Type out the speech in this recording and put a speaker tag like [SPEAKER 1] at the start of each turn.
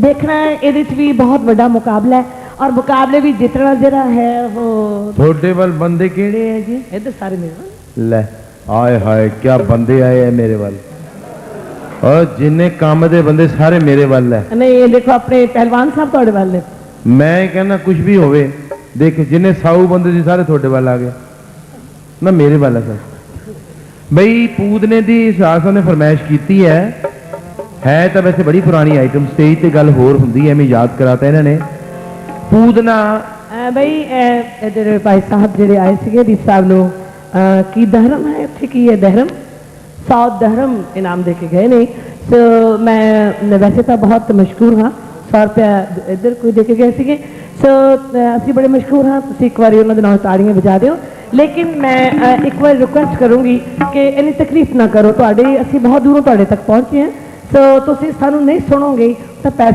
[SPEAKER 1] ਦੇਖਣਾ ਹੈ, ਇਹਦੇ 'ਚ ਵੀ ਬਹੁਤ ਵੱਡਾ ਮੁਕਾਬਲਾ ਹੈ ਔਰ ਮੁਕਾਬਲੇ ਵੀ ਜਿੱਤਣਾ ਜਿਹੜਾ ਹੈ ਉਹ
[SPEAKER 2] ਤੁਹਾਡੇ ਵੱਲ ਬੰਦੇ ਕਿਹੜੇ ਹੈ ਜੀ?
[SPEAKER 1] ਇੱਧਰ ਸਾਰੇ ਮੇਰੇ।
[SPEAKER 2] ਲੈ ਆਏ ਹਾਏ ਕੀ ਬੰਦੇ ਆਏ ਆ ਮੇਰੇ ਵੱਲ। ਔਰ ਜਿੰਨੇ ਕੰਮ ਦੇ ਬੰਦੇ ਸਾਰੇ ਮੇਰੇ ਵੱਲ ਹੈ।
[SPEAKER 1] ਨਹੀਂ ਇਹ ਦੇਖੋ ਆਪਣੇ ਪਹਿਲਵਾਨ ਸਾਹਿਬ ਤੁਹਾਡੇ ਵੱਲ ਨੇ।
[SPEAKER 2] ਮੈਂ ਕਹਿੰਦਾ ਕੁਝ ਵੀ ਹੋਵੇ ਦੇਖ ਜਿੰਨੇ ਸਾਊ ਬੰਦੇ ਸੀ ਸਾਰੇ ਤੁਹਾਡੇ ਵੱਲ ਆ ਗਏ। ਨਾ ਮੇਰੇ ਵੱਲ ਹੈ ਸਰ। ਬਈ ਪੂਦਨੇ ਦੀ ਸਾਸਾ ਨੇ ਫਰਮਾਇਸ਼ ਕੀਤੀ ਹੈ ਹੈ ਤਾਂ ਵੈਸੇ ਬੜੀ ਪੁਰਾਣੀ ਆਈਟਮ ਸਟੇਜ ਤੇ ਗੱਲ ਹੋਰ ਹੁੰਦੀ ਐ ਮੈਂ ਯਾਦ ਕਰਾਤਾ ਇਹਨਾਂ ਨੇ ਪੂਦਨਾ
[SPEAKER 1] ਅਹ ਬਈ ਅਹ ਜਿਹੜੇ ਭਾਈ ਸਾਹਿਬ ਜਿਹੜੇ ਆਏ ਸੀਗੇ ਦੀ ਸਾਹਿਬ ਨੂੰ ਅਹ ਕੀ ਧਰਮ ਹੈ ਇੱਥੇ ਕੀ ਹੈ ਧਰਮ ਸਾਊਥ ਧਰਮ ਇਨਾਮ ਦੇ ਕੇ ਗਏ ਨੇ ਸੋ ਮੈਂ ਵੈਸੇ ਤਾਂ ਬਹੁਤ ਮਸ਼ਹੂਰ ਹਾਂ 100 ਰੁਪਇਆ ਇੱਧਰ ਕੋਈ ਦੇ ਕੇ ਗਏ ਸੀਗੇ ਸੋ ਅਹ ਅਸੀਂ ਬੜੇ ਮਸ਼ਹੂਰ ਹਾਂ ਤੁਸੀਂ ਇੱਕ ਵਾਰੀ ਉਹਨਾਂ ਦੇ ਨਾਲ ਤਾੜੀਆਂ ਵਜਾ ਦਿਓ ਲੇਕਿਨ ਮੈਂ ਅਹ, ਇੱਕ ਵਾਰ ਰਿਕੁਐਸਟ ਕਰੂੰਗੀ ਕਿ ਇੰਨੀ ਤਕਲੀਫ ਨਾ ਕਰੋ ਤੁਹਾਡੇ ਅਸੀਂ ਬਹੁਤ ਦੂਰੋਂ ਸੋ ਤੁਸੀਂ ਸਾਨੂੰ ਨਹੀਂ ਸੁਣੋਗੇ ਤਾਂ ਪੈਸੇ